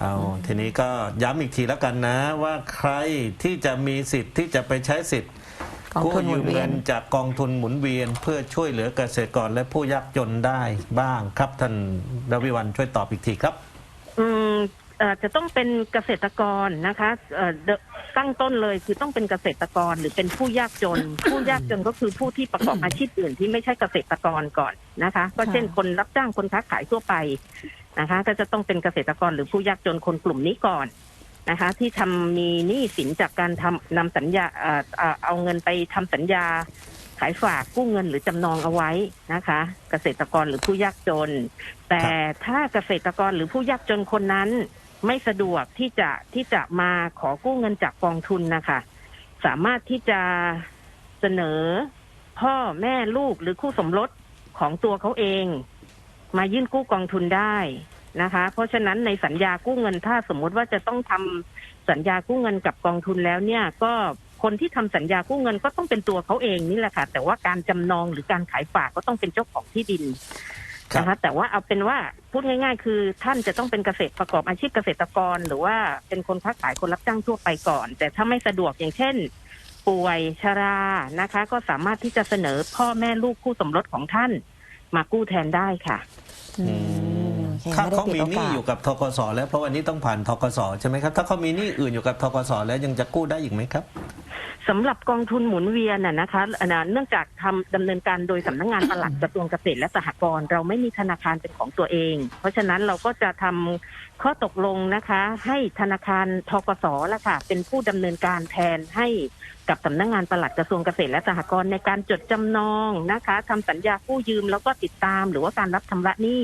เอาทีนี้ก็ย้ำอีกทีแล้วกันนะว่าใครที่จะมีสิทธิ์ที่จะไปใช้สิทธิ์กองกู้ทุนหมุยืนมเวียเงินนจากกองทุนหมุนเวียน เพื่อช่วยเหลือเกษตรกรและผู้ยากจนได้บ้างครับท่านรวิวันช่วยตอบอีกทีครับ อืมเอ่อจะต้องเป็นเกษตรกรนะคะเอ่อเดตั้งต้นเลยคือต้องเป็นเกษตรกรหรือเป็นผู้ยากจน ผู้ยากจนก็คือผู้ที่ประกอบอาชีพอื่นที่ไม่ใช่เกษตรกรก่อนนะคะ ก็เช่นคนรับจ้างคนค้าขายทั่วไป นะคะ ก็จะต้องเป็นเกษตรกรหรือผู้ยากจนคนกลุ่มนี้ก่อนนะคะ ที่ทำมีหนี้สินจากการทำนำสัญญาเอ่อเอ่อเอาเงินไปทำสัญญา ขายฝากกู้เงินหรือจำนองเอาไว้นะคะ เกษตรกรหรือผู้ยากจน แต่ถ้าเกษตรกรหรือผู้ยากจนคนนั้น ไม่สะดวกที่จะที่จะมาขอกู้เงินจากกองทุนนะคะ สามารถที่จะเสนอพ่อแม่ลูกหรือคู่สมรสของตัวเขาเอง มายื่นกู้กองทุนได้นะคะ เพราะฉะนั้นในสัญญากู้เงินถ้าสมมุติว่าจะต้องทำสัญญากู้เงินกับกองทุนแล้วเนี่ยก็คนที่ทำสัญญากู้เงินก็ต้องเป็นตัวเขาเองนี่แหละค่ะ แต่ว่าการจำนองหรือการขายฝากก็ต้องเป็นเจ้าของที่ดินครับนะคะแต่ว่าเอาเป็นว่าพูดง่าย ๆ คือท่านจะต้องเป็นเกษตรประกอบอาชีพเกษตรกร หรือว่าเป็นคนค้าขายคนรับจ้างทั่วไปก่อน แต่ถ้าไม่สะดวกอย่างเช่น ป่วยชรานะคะ ก็สามารถที่จะเสนอพ่อแม่ลูกคู่สมรสของท่าน มากู้แทนได้ค่ะอืมโอเคถ้าไม่ได้เขาปิดมีโอหนี้กาสอยู่กับทกสแล้วเพราะวันนี้ต้องผ่านทกสใช่ไหมครับ ถ้าเขามีหนี้อื่นอยู่กับทกสแล้วยังจะกู้ได้อีกไหมครับ สำหรับกองทุนหมุนเวียนน่ะนะคะนนั้นเนื่องจากทำดำเนินการโดยสำนักงานปลัดกระทรวงเกษตรและสหกรณ์เราไม่มีธนาคารเป็นของตัวเอง เพราะฉะนั้นเราก็จะทำข้อตกลงนะคะ ให้ธนาคารทกสละค่ะ เป็นผู้ดำเนินการแทนให้กับสำนักงานปลัดกระทรวงเกษตรและสหกรณ์ในการจดจำนองนะคะทำสัญญากู้ยืมแล้วก็ติดตามหรือว่าการรับชำระหนี้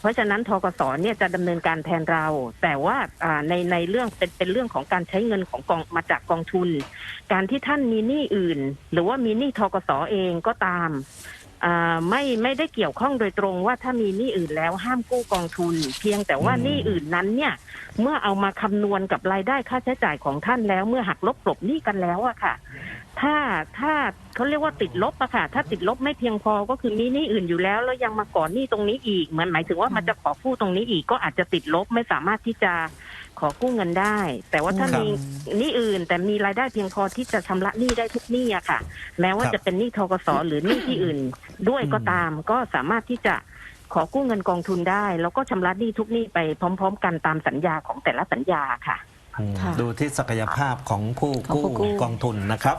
เพราะฉะนั้นทกศเนี่ยจะดำเนินการแทนเรา แต่ว่าในในเรื่องเป็นเป็นเรื่องของการใช้เงินของกองมาจากกองทุน การที่ท่านมีหนี้อื่น หรือว่ามีหนี้ทกศเองก็ตาม ไม่ไม่ได้เกี่ยวข้องโดยตรงว่าถ้ามีหนี้อื่นแล้วห้ามกู้กองทุน เพียงแต่ว่าอืมหนี้อื่นนั้นเนี่ย เมื่อเอามาคำนวณกับรายได้ค่าใช้จ่ายของท่านแล้ว เมื่อหักลบกลบหนี้กันแล้วอะค่ะ ถ้าถ้าเขาเรียกว่าติดลบอะค่ะ ถ้าติดลบไม่เพียงพอก็คือมีหนี้อื่นอยู่แล้ว แล้วยังมาก่อนหนี้ตรงนี้อีกเหมือนหมายถึงว่ามันจะขอกู้ตรงนี้อีกก็อาจจะติดลบไม่สามารถที่จะ ขอกู้เงินได้ แต่ว่าถ้าครับ มีหนี้อื่น แต่มีรายได้เพียงพอที่จะชำระหนี้ได้ทุกหนี้อะค่ะ แม้ว่าครับจะเป็นหนี้ทกสหรือหนี้ที่อื่น ด้วยก็ตามก็สามารถที่จะขอกู้เงินกองทุนได้ แล้วก็ชำระหนี้ทุกหนี้ไปพร้อม ๆ กันตามสัญญาของแต่ละสัญญาค่ะ อืมค่ะดูที่ศักยภาพของผู้ของกู้ผู้กู้ กองทุนนะครับ